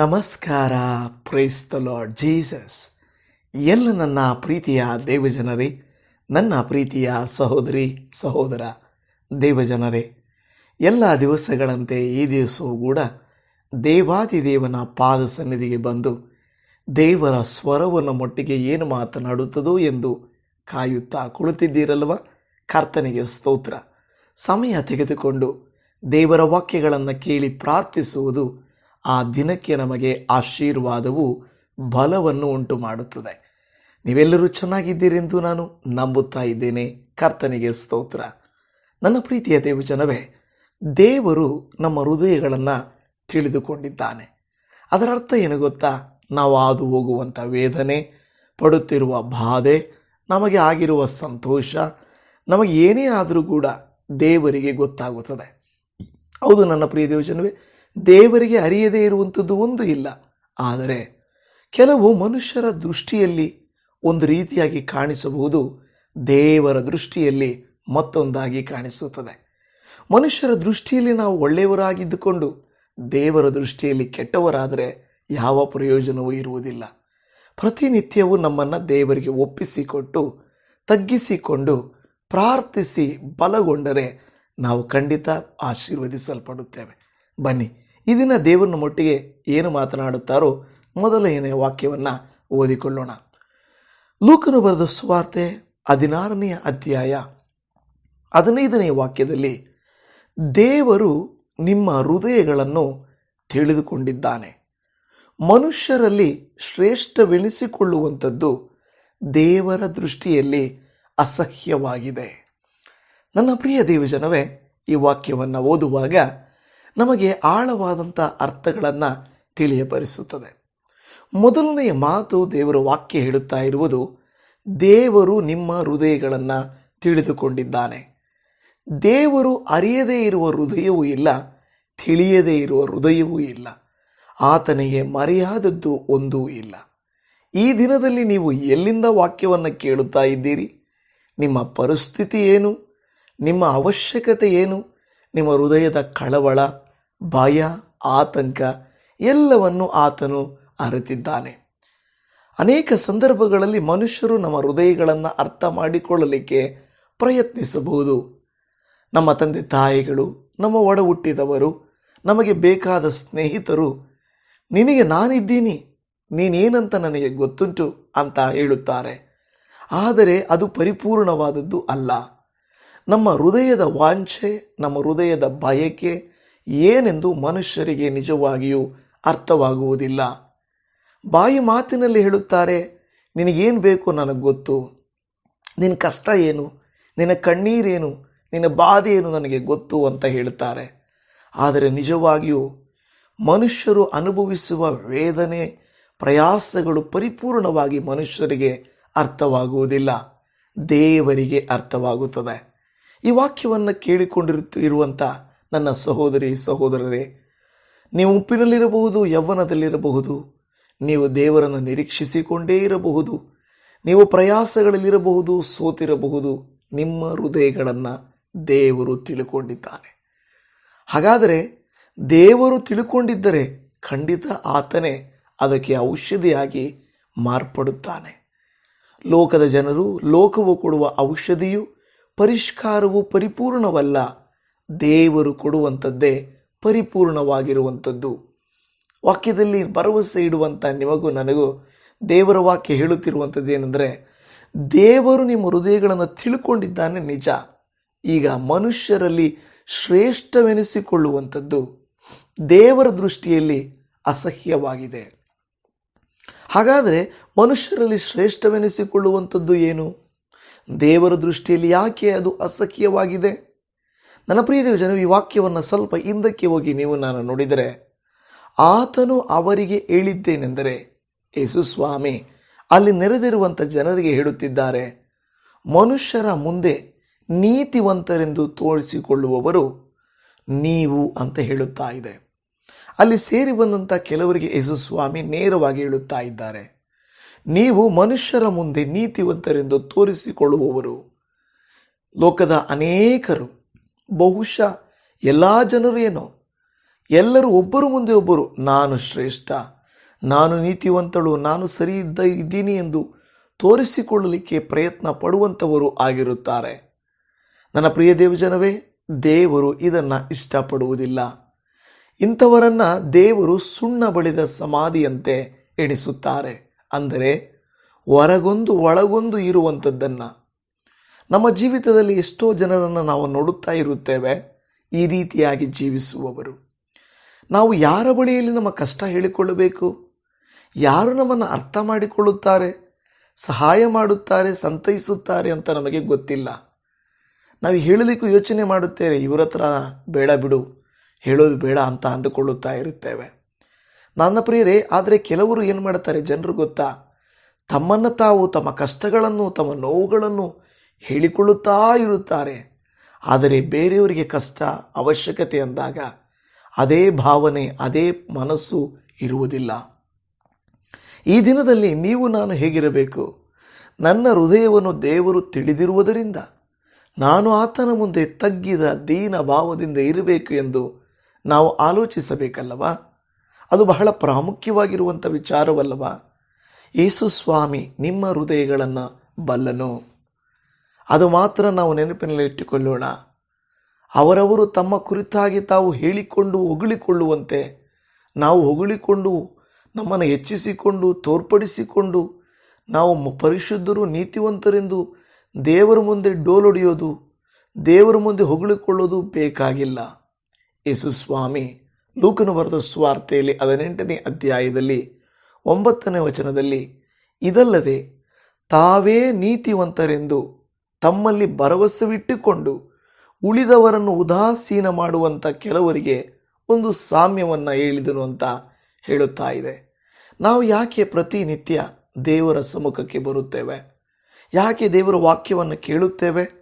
ನಮಸ್ಕಾರ the lord Jesus ಎಲ್ಲ ನನ್ನ ಪ್ರೀತಿಯ ದೇವಜನರೇ, ನನ್ನ ಪ್ರೀತಿಯ ಸಹೋದರಿ, ಸಹೋದರ ದೇವಜನರೇ, ಎಲ್ಲ ದಿವಸಗಳಂತೆ ಈ ದಿವಸವೂ ಕೂಡ ದೇವಾದಿದೇವನ ಪಾದ ಸನ್ನಿಧಿಗೆ ಬಂದು ದೇವರ ಸ್ವರವನ್ನು ಮೊಟ್ಟಿಗೆ ಏನು ಮಾತನಾಡುತ್ತದೋ ಎಂದು ಕಾಯುತ್ತಾ ಕುಳಿತಿದ್ದೀರಲ್ವ ಕರ್ತನಿಗೆ ಸ್ತೋತ್ರ. ಸಮಯ ತೆಗೆದುಕೊಂಡು ದೇವರ ವಾಕ್ಯಗಳನ್ನು ಕೇಳಿ ಪ್ರಾರ್ಥಿಸುವುದು ಆ ದಿನಕ್ಕೆ ನಮಗೆ ಆಶೀರ್ವಾದವು ಬಲವನ್ನು ಉಂಟು ಮಾಡುತ್ತದೆ ನೀವೆಲ್ಲರೂ ಚೆನ್ನಾಗಿದ್ದೀರೆಂದು ನಾನು ನಂಬುತ್ತಾ ಇದ್ದೇನೆ. ಕರ್ತನಿಗೆ ಸ್ತೋತ್ರ. ನನ್ನ ಪ್ರೀತಿಯ ದೇವಜನವೇ, ದೇವರು ನಮ್ಮ ಹೃದಯಗಳನ್ನು ತಿಳಿದುಕೊಂಡಿದ್ದಾನೆ. ಅದರ ಅರ್ಥ ಏನು ಗೊತ್ತಾ? ನಾವು ಹಾದು ಹೋಗುವಂಥ ವೇದನೆ, ಪಡುತ್ತಿರುವ ಬಾಧೆ, ನಮಗೆ ಆಗಿರುವ ಸಂತೋಷ, ನಮಗೆ ಏನೇ ಆದರೂ ಕೂಡ ದೇವರಿಗೆ ಗೊತ್ತಾಗುತ್ತದೆ. ಹೌದು ನನ್ನ ಪ್ರಿಯ ದೇವಜನವೇ ದೇವರಿಗೆ ಅರಿಯದೇ ಇರುವಂಥದ್ದು ಒಂದು ಇಲ್ಲ. ಆದರೆ ಕೆಲವು ಮನುಷ್ಯರ ದೃಷ್ಟಿಯಲ್ಲಿ ಒಂದು ರೀತಿಯಾಗಿ ಕಾಣಿಸಬಹುದು, ದೇವರ ದೃಷ್ಟಿಯಲ್ಲಿ ಮತ್ತೊಂದಾಗಿ ಕಾಣಿಸುತ್ತದೆ. ಮನುಷ್ಯರ ದೃಷ್ಟಿಯಲ್ಲಿ ನಾವು ಒಳ್ಳೆಯವರಾಗಿದ್ದುಕೊಂಡು ದೇವರ ದೃಷ್ಟಿಯಲ್ಲಿ ಕೆಟ್ಟವರಾದರೆ ಯಾವ ಪ್ರಯೋಜನವೂ ಇರುವುದಿಲ್ಲ. ಪ್ರತಿನಿತ್ಯವೂ ನಮ್ಮನ್ನು ದೇವರಿಗೆ ಒಪ್ಪಿಸಿಕೊಟ್ಟು, ತಗ್ಗಿಸಿಕೊಂಡು, ಪ್ರಾರ್ಥಿಸಿ ಬಲಗೊಂಡರೆ ನಾವು ಖಂಡಿತ ಆಶೀರ್ವದಿಸಲ್ಪಡುತ್ತೇವೆ. ಬನ್ನಿ. ಈ ದಿನ ದೇವರನ್ನ ಮೊಟ್ಟಿಗೆ ಏನು ಮಾತನಾಡುತ್ತಾರೋ ಮೊದಲನೆಯ ವಾಕ್ಯವನ್ನು ಓದಿಕೊಳ್ಳೋಣ. ಲೂಕನು ಬರೆದ ಸುವಾರ್ತೆ ಹದಿನಾರನೆಯ ಅಧ್ಯಾಯ ಹದಿನೈದನೆಯ ವಾಕ್ಯದಲ್ಲಿ ದೇವರು ನಿಮ್ಮ ಹೃದಯಗಳನ್ನು ತಿಳಿದುಕೊಂಡಿದ್ದಾನೆ. ಮನುಷ್ಯರಲ್ಲಿ ಶ್ರೇಷ್ಠವೆನಿಸಿಕೊಳ್ಳುವಂಥದ್ದು ದೇವರ ದೃಷ್ಟಿಯಲ್ಲಿ ಅಸಹ್ಯವಾಗಿದೆ. ನನ್ನ ಪ್ರಿಯ ದೇವಜನವೇ, ಈ ವಾಕ್ಯವನ್ನು ಓದುವಾಗ ನಮಗೆ ಆಳವಾದಂಥ ಅರ್ಥಗಳನ್ನು ತಿಳಿಯಪಡಿಸುತ್ತದೆ. ಮೊದಲನೆಯ ಮಾತು ದೇವರ ವಾಕ್ಯ ಹೇಳುತ್ತಾ ಇರುವುದು, ದೇವರು ನಿಮ್ಮ ಹೃದಯಗಳನ್ನು ತಿಳಿದುಕೊಂಡಿದ್ದಾನೆ. ದೇವರು ಅರಿಯದೇ ಇರುವ ಹೃದಯವೂ ಇಲ್ಲ, ತಿಳಿಯದೇ ಇರುವ ಹೃದಯವೂ ಇಲ್ಲ. ಆತನಿಗೆ ಮರೆಯಾದದ್ದು ಒಂದೂ ಇಲ್ಲ. ಈ ದಿನದಲ್ಲಿ ನೀವು ಎಲ್ಲಿಂದ ವಾಕ್ಯವನ್ನು ಕೇಳುತ್ತಾ ಇದ್ದೀರಿ? ನಿಮ್ಮ ಪರಿಸ್ಥಿತಿ ಏನು? ನಿಮ್ಮ ಅವಶ್ಯಕತೆ ಏನು? ನಿಮ್ಮ ಹೃದಯದ ಕಳವಳ, ಭಯ, ಆತಂಕ ಎಲ್ಲವನ್ನು ಆತನು ಅರಿತಿದ್ದಾನೆ. ಅನೇಕ ಸಂದರ್ಭಗಳಲ್ಲಿ ಮನುಷ್ಯರು ನಮ್ಮ ಹೃದಯಗಳನ್ನು ಅರ್ಥ ಮಾಡಿಕೊಳ್ಳಲಿಕ್ಕೆ ಪ್ರಯತ್ನಿಸಬಹುದು. ನಮ್ಮ ತಂದೆ ತಾಯಿಗಳು, ನಮ್ಮ ಒಡ ಹುಟ್ಟಿದವರು ನಮಗೆ ಬೇಕಾದ ಸ್ನೇಹಿತರು, ನಿನಗೆ ನಾನಿದ್ದೀನಿ, ನೀನೇನಂತ ನನಗೆ ಗೊತ್ತುಂಟು ಅಂತ ಹೇಳುತ್ತಾರೆ. ಆದರೆ ಅದು ಪರಿಪೂರ್ಣವಾದದ್ದು ಅಲ್ಲ. ನಮ್ಮ ಹೃದಯದ ವಾಂಛೆ, ನಮ್ಮ ಹೃದಯದ ಬಯಕೆ ಏನೆಂದು ಮನುಷ್ಯರಿಗೆ ನಿಜವಾಗಿಯೂ ಅರ್ಥವಾಗುವುದಿಲ್ಲ. ಬಾಯಿ ಮಾತಿನಲ್ಲಿ ಹೇಳುತ್ತಾರೆ, ನಿನಗೇನು ಬೇಕು ನನಗೆ ಗೊತ್ತು. ನಿನ್ನ ಕಷ್ಟ ಏನು? ನಿನ್ನ ಕಣ್ಣೀರೇನು? ನಿನ್ನ ಬಾಧೆ ಏನು ನನಗೆ ಗೊತ್ತು ಅಂತ ಹೇಳುತ್ತಾರೆ. ಆದರೆ ನಿಜವಾಗಿಯೂ ಮನುಷ್ಯರು ಅನುಭವಿಸುವ ವೇದನೆ, ಪ್ರಯಾಸಗಳು ಪರಿಪೂರ್ಣವಾಗಿ ಮನುಷ್ಯರಿಗೆ ಅರ್ಥವಾಗುವುದಿಲ್ಲ. ದೇವರಿಗೆ ಅರ್ಥವಾಗುತ್ತದೆ. ಈ ವಾಕ್ಯವನ್ನು ಕೇಳಿಕೊಂಡಿರುತ್ತ ಇರುವಂಥ ನನ್ನ ಸಹೋದರಿ, ಸಹೋದರರೇ, ನೀವು ಉಪ್ಪಿನಲ್ಲಿರಬಹುದು, ಯೌವನದಲ್ಲಿರಬಹುದು. ನೀವು ದೇವರನ್ನು ನಿರೀಕ್ಷಿಸಿಕೊಂಡೇ ಇರಬಹುದು. ನೀವು ಪ್ರಯಾಸಗಳಲ್ಲಿರಬಹುದು, ಸೋತಿರಬಹುದು. ನಿಮ್ಮ ಹೃದಯಗಳನ್ನು ದೇವರು ತಿಳ್ಕೊಂಡಿದ್ದಾನೆ. ಹಾಗಾದರೆ ದೇವರು ತಿಳ್ಕೊಂಡಿದ್ದರೆ ಖಂಡಿತ ಆತನೇ ಅದಕ್ಕೆ ಔಷಧಿಯಾಗಿ ಮಾರ್ಪಡುತ್ತಾನೆ. ಲೋಕದ ಜನರು, ಲೋಕವು ಕೊಡುವ ಔಷಧಿಯು ಪರಿಷ್ಕಾರವು ಪರಿಪೂರ್ಣವಲ್ಲ. ದೇವರು ಕೊಡುವಂಥದ್ದೇ ಪರಿಪೂರ್ಣವಾಗಿರುವಂಥದ್ದು. ವಾಕ್ಯದಲ್ಲಿ ಭರವಸೆ ಇಡುವಂಥ ನಿಮಗೂ ನನಗೂ ದೇವರ ವಾಕ್ಯ ಹೇಳುತ್ತಿರುವಂಥದ್ದು ಏನೆಂದರೆ, ದೇವರು ನಿಮ್ಮ ಹೃದಯಗಳನ್ನು ತಿಳ್ಕೊಂಡಿದ್ದಾನೆ ನಿಜ. ಈಗ ಮನುಷ್ಯರಲ್ಲಿ ಶ್ರೇಷ್ಠವೆನಿಸಿಕೊಳ್ಳುವಂಥದ್ದು ದೇವರ ದೃಷ್ಟಿಯಲ್ಲಿ ಅಸಹ್ಯವಾಗಿದೆ. ಹಾಗಾದರೆ ಮನುಷ್ಯರಲ್ಲಿ ಶ್ರೇಷ್ಠವೆನಿಸಿಕೊಳ್ಳುವಂಥದ್ದು ಏನು? ದೇವರ ದೃಷ್ಟಿಯಲ್ಲಿ ಯಾಕೆ ಅದು ಅಸಖ್ಯವಾಗಿದೆ ನನ್ನ ಪ್ರಿಯ ಜನ ಈ ವಾಕ್ಯವನ್ನು ಸ್ವಲ್ಪ ಹಿಂದಕ್ಕೆ ಹೋಗಿ ನೀವು ನಾನು ನೋಡಿದರೆ, ಆತನು ಅವರಿಗೆ ಹೇಳಿದ್ದೇನೆಂದರೆ ಯೇಸು ಸ್ವಾಮಿ, ಅಲ್ಲಿ ನೆರೆದಿರುವಂಥ ಜನರಿಗೆ ಹೇಳುತ್ತಿದ್ದಾರೆ, ಮನುಷ್ಯರ ಮುಂದೆ ನೀತಿವಂತರೆಂದು ತೋರಿಸಿಕೊಳ್ಳುವವರು ನೀವು ಅಂತ ಹೇಳುತ್ತಾ ಇದೆ. ಅಲ್ಲಿ ಸೇರಿ ಬಂದಂಥ ಕೆಲವರಿಗೆ ಯೇಸು ಸ್ವಾಮಿ ನೇರವಾಗಿ ಹೇಳುತ್ತಾ ಇದ್ದಾರೆ. ನೀವು ಮನುಷ್ಯರ ಮುಂದೆ ನೀತಿವಂತರೆಂದು ತೋರಿಸಿಕೊಳ್ಳುವವರು. ಲೋಕದ ಅನೇಕರು, ಬಹುಶಃ ಎಲ್ಲ ಜನರು ಏನೋ, ಎಲ್ಲರೂ ಒಬ್ಬರು ಮುಂದೆ ಒಬ್ಬರು, ನಾನು ಶ್ರೇಷ್ಠ, ನಾನು ನೀತಿವಂತಳು, ನಾನು ಸರಿ ಇದ್ದ, ಇದ್ದೀನಿ ಎಂದು ತೋರಿಸಿಕೊಳ್ಳಲಿಕ್ಕೆ ಪ್ರಯತ್ನ ಪಡುವಂಥವರು ಆಗಿರುತ್ತಾರೆ. ನನ್ನ ಪ್ರಿಯ ದೇವಜನವೇ, ದೇವರು ಇದನ್ನು ಇಷ್ಟಪಡುವುದಿಲ್ಲ. ಇಂಥವರನ್ನು ದೇವರು ಸುಣ್ಣ ಬಳಿದ ಸಮಾಧಿಯಂತೆ ಎಣಿಸುತ್ತಾರೆ. ಅಂದರೆ ಹೊರಗೊಂದು ಒಳಗೊಂದು ಇರುವಂಥದ್ದನ್ನು. ನಮ್ಮ ಜೀವಿತದಲ್ಲಿ ಎಷ್ಟೋ ಜನರನ್ನು ನಾವು ನೋಡುತ್ತಾ ಇರುತ್ತೇವೆ, ಈ ರೀತಿಯಾಗಿ ಜೀವಿಸುವವರು. ನಾವು ಯಾರ ಬಳಿಯಲ್ಲಿ ನಮ್ಮ ಕಷ್ಟ ಹೇಳಿಕೊಳ್ಳಬೇಕು? ಯಾರು ನಮ್ಮನ್ನು ಅರ್ಥ ಮಾಡಿಕೊಳ್ಳುತ್ತಾರೆ, ಸಹಾಯ ಮಾಡುತ್ತಾರೆ, ಸಂತೈಸುತ್ತಾರೆ ಅಂತ ನಮಗೆ ಗೊತ್ತಿಲ್ಲ. ನಾವು ಹೇಳಲಿಕ್ಕೂ ಯೋಚನೆ ಮಾಡುತ್ತೇವೆ, ಇವರ ಹತ್ರ ಬೇಡ ಬಿಡು, ಹೇಳೋದು ಬೇಡ ಅಂತ ಅಂದುಕೊಳ್ಳುತ್ತಾ ಇರುತ್ತೇವೆ. ನನ್ನ ಪ್ರಿಯರೇ, ಆದರೆ ಕೆಲವರು ಏನು ಮಾಡ್ತಾರೆ ಜನರು ಗೊತ್ತಾ? ತಮ್ಮನ್ನು ತಾವು ತಮ್ಮ ಕಷ್ಟಗಳನ್ನು, ತಮ್ಮ ನೋವುಗಳನ್ನು ಹೇಳಿಕೊಳ್ಳುತ್ತಾ ಇರುತ್ತಾರೆ. ಆದರೆ ಬೇರೆಯವರಿಗೆ ಕಷ್ಟ, ಅವಶ್ಯಕತೆ ಅಂದಾಗ ಅದೇ ಭಾವನೆ, ಅದೇ ಮನಸ್ಸು ಇರುವುದಿಲ್ಲ. ಈ ದಿನದಲ್ಲಿ ನೀವು ನಾನು ಹೇಗಿರಬೇಕು? ನನ್ನ ಹೃದಯವನ್ನು ದೇವರು ತಿಳಿದಿರುವುದರಿಂದ ನಾನು ಆತನ ಮುಂದೆ ತಗ್ಗಿದ ದೀನ ಭಾವದಿಂದ ಇರಬೇಕು ಎಂದು ನಾವು ಆಲೋಚಿಸಬೇಕಲ್ಲವಾ? ಅದು ಬಹಳ ಪ್ರಾಮುಖ್ಯವಾಗಿರುವಂಥ ವಿಚಾರವಲ್ಲವಾ? ಯೇಸು ಸ್ವಾಮಿ ನಿಮ್ಮ ಹೃದಯಗಳನ್ನು ಬಲ್ಲನು. ಅದು ಮಾತ್ರ ನಾವು ನೆನಪಿನಲ್ಲಿ ಇಟ್ಟುಕೊಳ್ಳೋಣ. ಅವರವರು ತಮ್ಮ ಕುರಿತಾಗಿ ತಾವು ಹೇಳಿಕೊಂಡು ಹೊಗಳಿಕೊಳ್ಳುವಂತೆ, ನಾವು ಹೊಗಳಿಕೊಂಡು ನಮ್ಮನ್ನು ಹೆಚ್ಚಿಸಿಕೊಂಡು ತೋರ್ಪಡಿಸಿಕೊಂಡು, ನಾವು ಪರಿಶುದ್ಧರು, ನೀತಿವಂತರೆಂದು ದೇವರ ಮುಂದೆ ಡೋಲೊಡೆಯೋದು ದೇವರ ಮುಂದೆ ಹೊಗಳಿಕೊಳ್ಳೋದು ಬೇಕಾಗಿಲ್ಲ. ಯೇಸು ಸ್ವಾಮಿ ಲೂಕನು ಬರೆದ ಸ್ವಾರ್ಥೆಯಲ್ಲಿ ಹದಿನೆಂಟನೇ ಅಧ್ಯಾಯದಲ್ಲಿ ಒಂಬತ್ತನೇ ವಚನದಲ್ಲಿ, ಇದಲ್ಲದೆ ತಾವೇ ನೀತಿವಂತರೆಂದು ತಮ್ಮಲ್ಲಿ ಭರವಸೆವಿಟ್ಟುಕೊಂಡು ಉಳಿದವರನ್ನು ಉದಾಸೀನ ಮಾಡುವಂಥ ಕೆಲವರಿಗೆ ಒಂದು ಸಾಮ್ಯವನ್ನು ಹೇಳಿದನು ಅಂತ ಹೇಳುತ್ತಾ ಇದೆ. ನಾವು ಯಾಕೆ ಪ್ರತಿನಿತ್ಯ ದೇವರ ಸಮ್ಮುಖಕ್ಕೆ ಬರುತ್ತೇವೆ? ಯಾಕೆ ದೇವರ ವಾಕ್ಯವನ್ನು ಕೇಳುತ್ತೇವೆ?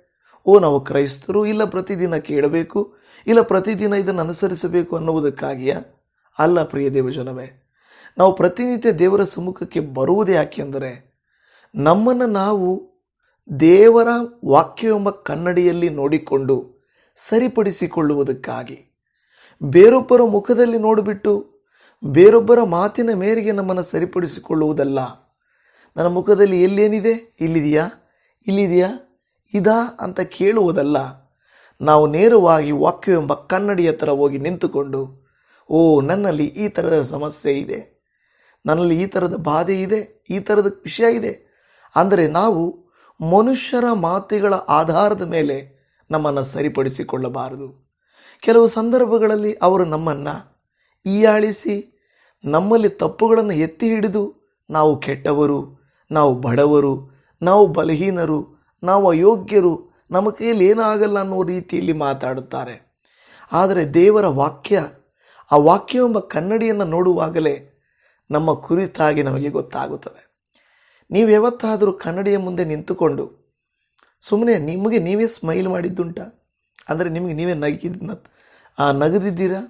ಓ ನಾವು ಕ್ರೈಸ್ತರು, ಇಲ್ಲ ಪ್ರತಿದಿನ ಕೇಳಬೇಕು, ಇಲ್ಲ ಪ್ರತಿದಿನ ಇದನ್ನು ಅನುಸರಿಸಬೇಕು ಅನ್ನುವುದಕ್ಕಾಗಿಯ? ಅಲ್ಲ ಪ್ರಿಯ ದೇವಜನವೇ, ನಾವು ಪ್ರತಿನಿತ್ಯ ದೇವರ ಸಮ್ಮುಖಕ್ಕೆ ಬರುವುದೇ ಯಾಕೆಂದರೆ ನಮ್ಮನ್ನು ನಾವು ದೇವರ ವಾಕ್ಯವೆಂಬ ಕನ್ನಡಿಯಲ್ಲಿ ನೋಡಿಕೊಂಡು ಸರಿಪಡಿಸಿಕೊಳ್ಳುವುದಕ್ಕಾಗಿ, ಬೇರೊಬ್ಬರ ಮುಖದಲ್ಲಿ ನೋಡಿಬಿಟ್ಟು ಬೇರೊಬ್ಬರ ಮಾತಿನ ಮೇರೆಗೆ ನಮ್ಮನ್ನು ಸರಿಪಡಿಸಿಕೊಳ್ಳುವುದಲ್ಲ. ನನ್ನ ಮುಖದಲ್ಲಿ ಎಲ್ಲೇನಿದೆ? ಇಲ್ಲಿದೆಯಾ? ಇಲ್ಲಿದೆಯಾ? ಇದಾ ಅಂತ ಕೇಳುವುದಲ್ಲ. ನಾವು ನೇರವಾಗಿ ವಾಕ್ಯವೆಂಬ ಕನ್ನಡಿಯ ಹತ್ರ ಹೋಗಿ ನಿಂತುಕೊಂಡು, ಓ, ನನ್ನಲ್ಲಿ ಈ ಥರದ ಸಮಸ್ಯೆ ಇದೆ. ನನ್ನಲ್ಲಿ ಈ ಥರದ ಬಾಧೆ ಇದೆ, ಈ ಥರದ ವಿಷಯ ಇದೆ. ಅಂದರೆ ನಾವು ಮನುಷ್ಯರ ಮಾತುಗಳ ಆಧಾರದ ಮೇಲೆ ನಮ್ಮನ್ನು ಸರಿಪಡಿಸಿಕೊಳ್ಳಬಾರದು. ಕೆಲವು ಸಂದರ್ಭಗಳಲ್ಲಿ ಅವರು ನಮ್ಮನ್ನು ಈಯಾಳಿಸಿ ನಮ್ಮಲ್ಲಿ ತಪ್ಪುಗಳನ್ನು ಎತ್ತಿ ಹಿಡಿದು, ನಾವು ಕೆಟ್ಟವರು, ನಾವು ಬಡವರು, ನಾವು ಬಲಹೀನರು ನಾವು ಅಯೋಗ್ಯರು ನಮ್ಮ ಕೈಯಲ್ಲಿ ಏನಾಗಲ್ಲ ಅನ್ನೋ ರೀತಿಯಲ್ಲಿ ಮಾತಾಡುತ್ತಾರೆ. ಆದರೆ ದೇವರ ವಾಕ್ಯ, ಆ ವಾಕ್ಯವೆಂಬ ಕನ್ನಡಿಯನ್ನು ನೋಡುವಾಗಲೇ ನಮ್ಮ ಕುರಿತಾಗಿ ನಮಗೆ ಗೊತ್ತಾಗುತ್ತದೆ. ನೀವು ಯಾವತ್ತಾದರೂ ಕನ್ನಡಿಯ ಮುಂದೆ ನಿಂತುಕೊಂಡು ಸುಮ್ಮನೆ ನಿಮಗೆ ನೀವೇ ಸ್ಮೈಲ್ ಮಾಡಿದ್ದುಂಟ? ಅಂದರೆ ನಿಮಗೆ ನೀವೇ ನಗಿದ ನಗದಿದ್ದೀರಾ?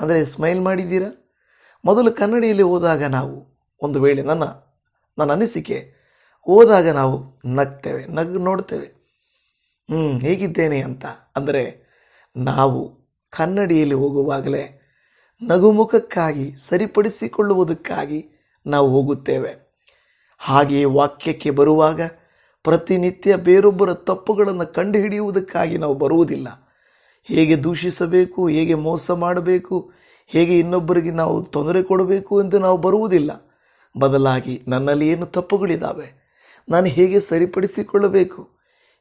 ಅಂದರೆ ಸ್ಮೈಲ್ ಮಾಡಿದ್ದೀರಾ? ಮೊದಲು ಕನ್ನಡಿಯಲ್ಲಿ ಹೋದಾಗ ನಾವು ಒಂದು ವೇಳೆ ನನ್ನ ನನ್ನ ಅನಿಸಿಕೆ ಹೋದಾಗ ನಾವು ನಗ್ತೇವೆ, ನಗು ನೋಡ್ತೇವೆ. ಹ್ಞೂ ಹೇಗಿದ್ದೇನೆ ಅಂತ ಅಂದರೆ ನಾವು ಕನ್ನಡಿಯಲ್ಲಿ ಹೋಗುವಾಗಲೇ ನಗುಮುಖಕ್ಕಾಗಿ ಸರಿಪಡಿಸಿಕೊಳ್ಳುವುದಕ್ಕಾಗಿ ನಾವು ಹೋಗುತ್ತೇವೆ. ಹಾಗೆಯೇ ವಾಕ್ಯಕ್ಕೆ ಬರುವಾಗ ಪ್ರತಿನಿತ್ಯ ಬೇರೊಬ್ಬರ ತಪ್ಪುಗಳನ್ನು ಕಂಡುಹಿಡಿಯುವುದಕ್ಕಾಗಿ ನಾವು ಬರುವುದಿಲ್ಲ. ಹೇಗೆ ದೂಷಿಸಬೇಕು, ಹೇಗೆ ಮೋಸ ಮಾಡಬೇಕು, ಹೇಗೆ ಇನ್ನೊಬ್ಬರಿಗೆ ನಾವು ತೊಂದರೆ ಕೊಡಬೇಕು ಎಂದು ನಾವು ಬರುವುದಿಲ್ಲ. ಬದಲಾಗಿ ನನ್ನಲ್ಲಿ ಏನು ತಪ್ಪುಗಳಿದ್ದಾವೆ ನಾನು ಹೇಗೆ ಸರಿಪಡಿಸಿಕೊಳ್ಳಬೇಕು?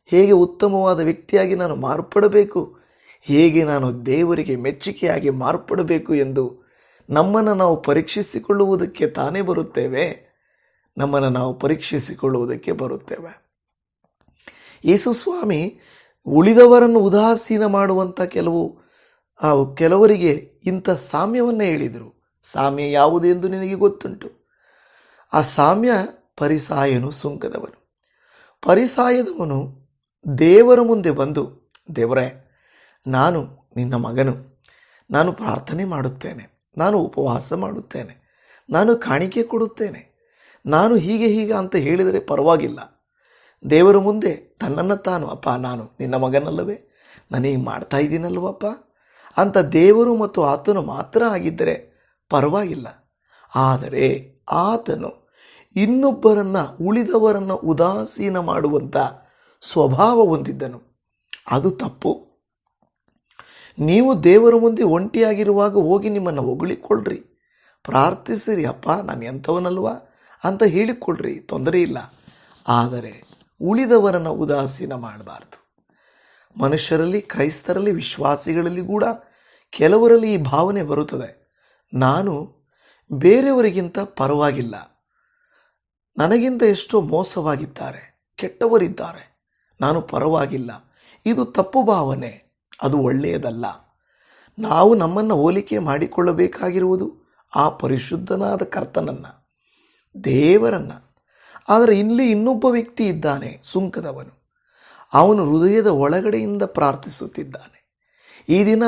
ಹೇಗೆ ಉತ್ತಮವಾದ ವ್ಯಕ್ತಿಯಾಗಿ ನಾನು ಮಾರ್ಪಡಬೇಕು? ಹೇಗೆ ನಾನು ದೇವರಿಗೆ ಮೆಚ್ಚುಗೆಯಾಗಿ ಮಾರ್ಪಡಬೇಕು ಎಂದು ನಮ್ಮನ್ನು ನಾವು ಪರೀಕ್ಷಿಸಿಕೊಳ್ಳುವುದಕ್ಕೆ ತಾನೇ ಬರುತ್ತೇವೆ? ನಮ್ಮನ್ನು ನಾವು ಪರೀಕ್ಷಿಸಿಕೊಳ್ಳುವುದಕ್ಕೆ ಬರುತ್ತೇವೆ. ಯೇಸು ಸ್ವಾಮಿ ಉಳಿದವರನ್ನು ಉದಾಸೀನ ಮಾಡುವಂಥ ಕೆಲವು ಕೆಲವರಿಗೆ ಇಂಥ ಸಾಮ್ಯವನ್ನು ಹೇಳಿದರು. ಸಾಮ್ಯ ಯಾವುದು ಎಂದು ನಿನಗೆ ಗೊತ್ತುಂಟು? ಆ ಸಾಮ್ಯ ಪರಿಸಾಯನು ಸುಂಕದವನು. ಪರಿಸಾಯದವನು ದೇವರ ಮುಂದೆ ಬಂದು, ದೇವರೇ, ನಾನು ನಿನ್ನ ಮಗನು. ನಾನು ಪ್ರಾರ್ಥನೆ ಮಾಡುತ್ತೇನೆ. ನಾನು ಉಪವಾಸ ಮಾಡುತ್ತೇನೆ. ನಾನು ಕಾಣಿಕೆ ಕೊಡುತ್ತೇನೆ. ನಾನು ಹೀಗೆ ಹೀಗೆ ಅಂತ ಹೇಳಿದರೆ ಪರವಾಗಿಲ್ಲ. ದೇವರ ಮುಂದೆ ತನ್ನನ್ನು ತಾನು, ಅಪ್ಪ, ನಾನು ನಿನ್ನ ಮಗನಲ್ಲವೇ? ನಾನು ಹೀಗೆ ಮಾಡ್ತಾ ಇದ್ದೀನಲ್ವಪ್ಪ ಅಂತ ದೇವರು ಮತ್ತು ಆತನು ಮಾತ್ರ ಆಗಿದ್ದರೆ ಪರವಾಗಿಲ್ಲ. ಆದರೆ ಆತನು ಇನ್ನೊಬ್ಬರನ್ನ, ಉಳಿದವರನ್ನ ಉದಾಸೀನ ಮಾಡುವಂಥ ಸ್ವಭಾವ ಹೊಂದಿದ್ದನು. ಅದು ತಪ್ಪು. ನೀವು ದೇವರ ಮುಂದೆ ಒಂಟಿಯಾಗಿರುವಾಗ ಹೋಗಿ ನಿಮ್ಮನ್ನು ಹೊಗಳಿಕೊಳ್ಳ್ರಿ ಪ್ರಾರ್ಥಿಸಿರಿ, ಅಪ್ಪ, ನಾನು ಎಂಥವನಲ್ವಾ? ಅಂತ ಹೇಳಿಕೊಳ್ಳ್ರಿ ತೊಂದರೆ ಇಲ್ಲ. ಆದರೆ ಉಳಿದವರನ್ನು ಉದಾಸೀನ ಮಾಡಬಾರ್ದು. ಮನುಷ್ಯರಲ್ಲಿ, ಕ್ರೈಸ್ತರಲ್ಲಿ, ವಿಶ್ವಾಸಿಗಳಲ್ಲಿ ಕೂಡ ಕೆಲವರಲ್ಲಿ ಈ ಭಾವನೆ ಬರುತ್ತದೆ. ನಾನು ಬೇರೆಯವರಿಗಿಂತ ಪರವಾಗಿಲ್ಲ. ನನಗಿಂತ ಎಷ್ಟೋ ಮೋಸವಾಗಿದ್ದಾರೆ, ಕೆಟ್ಟವರಿದ್ದಾರೆ. ನಾನು ಪರವಾಗಿಲ್ಲ. ಇದು ತಪ್ಪು ಭಾವನೆ. ಅದು ಒಳ್ಳೆಯದಲ್ಲ. ನಾವು ನಮ್ಮನ್ನು ಹೋಲಿಕೆ ಮಾಡಿಕೊಳ್ಳಬೇಕಾಗಿರುವುದು ಆ ಪರಿಶುದ್ಧನಾದ ಕರ್ತನನ್ನು, ದೇವರನ್ನ. ಆದರೆ ಇಲ್ಲಿ ಇನ್ನೊಬ್ಬ ವ್ಯಕ್ತಿ ಇದ್ದಾನೆ, ಸುಂಕದವನು. ಅವನು ಹೃದಯದ ಒಳಗಡೆಯಿಂದ ಪ್ರಾರ್ಥಿಸುತ್ತಿದ್ದಾನೆ. ಈ ದಿನ